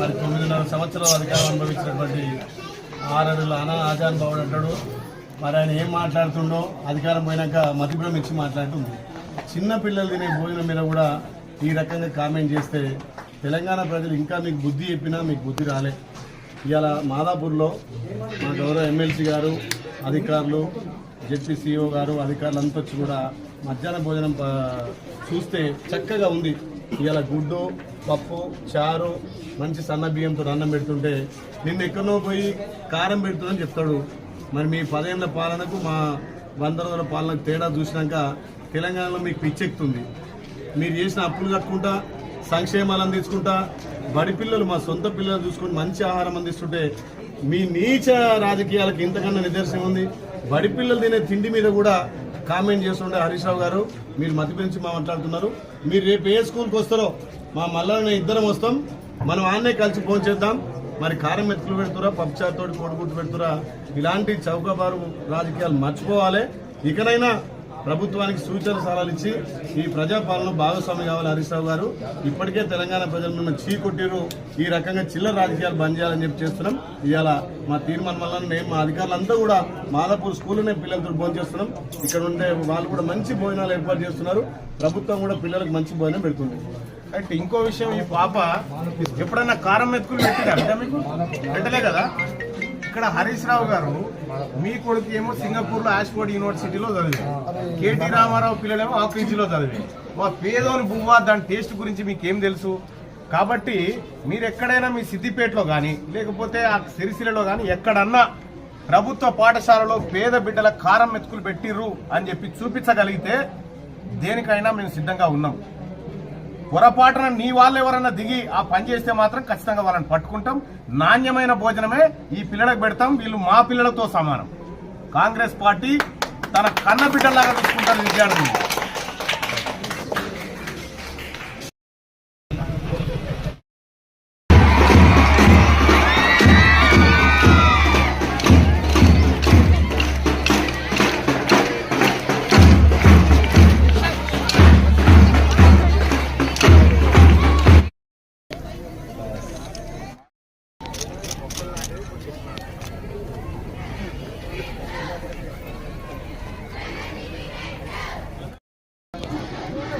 మరి తొమ్మిదిన్నర సంవత్సరాలు అధికారం అనుభవించినటువంటి ఆరడుల అనా ఆజాన్ బాబు అంటాడు. మరి ఆయన ఏం మాట్లాడుతుండో అధికారం పోయినాక మతిభ్రం ఇచ్చి మాట్లాడుతుంది. చిన్నపిల్లలు తినే భోజనం మీద కూడా ఈ రకంగా కామెంట్ చేస్తే తెలంగాణ ప్రజలు ఇంకా మీకు బుద్ధి చెప్పినా మీకు బుద్ధి రాలే. ఇవాళ మాదాపూర్లో మా గౌరవ ఎమ్మెల్సీ గారు అధికారులు జెడ్పీసీఓ గారు అధికారులు అంతా వచ్చి కూడా మధ్యాహ్న భోజనం ప- చూస్తే చక్కగా ఉంది. ఇవాళ గుడ్డు పప్పు చారు మంచి సన్న బియ్యంతో అన్నం పెడుతుంటే నిన్న ఎక్కడో పోయి కారం పెడుతుందని చెప్తాడు. మరి మీ పదేళ్ళ పాలనకు మా వంద రోజుల పాలనకు తేడా చూసినాక తెలంగాణలో మీకు పిచ్చెక్కుతుంది. మీరు చేసిన అప్పులు కట్టుకుంటా సంక్షేమాలు అందించుకుంటా బడి పిల్లలు మా సొంత పిల్లలు చూసుకుని మంచి ఆహారం అందిస్తుంటే మీ నీచ రాజకీయాలకు ఇంతకన్నా నిదర్శనం ఉంది. బడి పిల్లలు తినే తిండి మీద కూడా కామెంట్ చేస్తుండే హరీష్ రావు గారు మీరు మతి పెంచి మా మాట్లాడుతున్నారు. మీరు రేపు ఏ స్కూల్కి వస్తారో మా మల్లన్న ఇద్దరం వస్తాం. మనం ఆన్నే కలిసి ఫోన్ చేద్దాం. మరి కారం మెతుకులు పెడుతురా పప్పుచారుతోటి కొడుకుట్టు పెడుతురా ఇలాంటి చౌకబారు రాజకీయాలు మర్చిపోవాలి. ఇకనైనా ప్రభుత్వానికి సూచన సలహాలు ఇచ్చి ఈ ప్రజాపాలన భాగస్వామి కావాలి హరీష్ గారు. ఇప్పటికే తెలంగాణ ప్రజలు చీకొట్టిరు ఈ రకంగా చిల్లర రాజకీయాలు బంద్ చేయాలని చెప్పి చేస్తున్నాం. ఇవాళ మా తీర్మానం వల్ల మేము మా అధికారులంతా కూడా మాదాపూర్ స్కూల్లోనే పిల్లలతో భోజనం చేస్తున్నాం. ఇక్కడ ఉండే వాళ్ళు కూడా మంచి భోజనాలు ఏర్పాటు చేస్తున్నారు. ప్రభుత్వం కూడా పిల్లలకు మంచి భోజనం పెడుతుంది. అంటే ఇంకో విషయం ఈ పాప ఎప్పుడన్నా కారం మెతుకులు పెట్టిరా అంటే మీకు? పెట్టలే కదా? ఇక్కడ హరీష్ రావు గారు మీ కొడుకు ఏమో సింగపూర్లో ఆక్స్ఫోర్డ్ యూనివర్సిటీలో చదివి కేటీ రామారావు పిల్లలేమో ఆక్రిజీలో చదివి మా పేదోని బువ్వా దాని టేస్ట్ గురించి మీకేం తెలుసు? కాబట్టి మీరు ఎక్కడైనా మీ సిద్దిపేటలో కానీ లేకపోతే ఆ సిరిసిలలో కానీ ఎక్కడన్నా ప్రభుత్వ పాఠశాలలో పేద బిడ్డల కారం మెతుకులు పెట్టిర్రు అని చెప్పి చూపించగలిగితే దేనికైనా మేము సిద్ధంగా ఉన్నాం. పొరపాటున నీ వాళ్ళు ఎవరన్నా దిగి ఆ పని చేస్తే మాత్రం ఖచ్చితంగా వాళ్ళని పట్టుకుంటాం. నాణ్యమైన భోజనమే ఈ పిల్లలకు పెడతాం. వీళ్ళు మా పిల్లలతో సమానం. కాంగ్రెస్ పార్టీ తన కన్న బిడ్డలాగా చూసుకుంటారు విద్యార్థులు.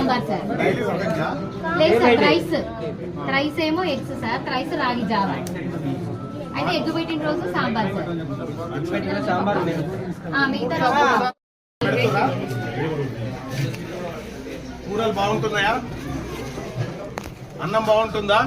సాంబార్ సార్. లేదు సార్ రైస్. రైస్ ఏమో ఎగ్స్ సార్ రైస్ రాగి జావా. అయితే ఎగ్ పెట్టిన రోజు సాంబార్ సార్. ఆ, మిగతా రోజు కూరలు బాగుంటున్నాయా? అన్నం బాగుంటుందా?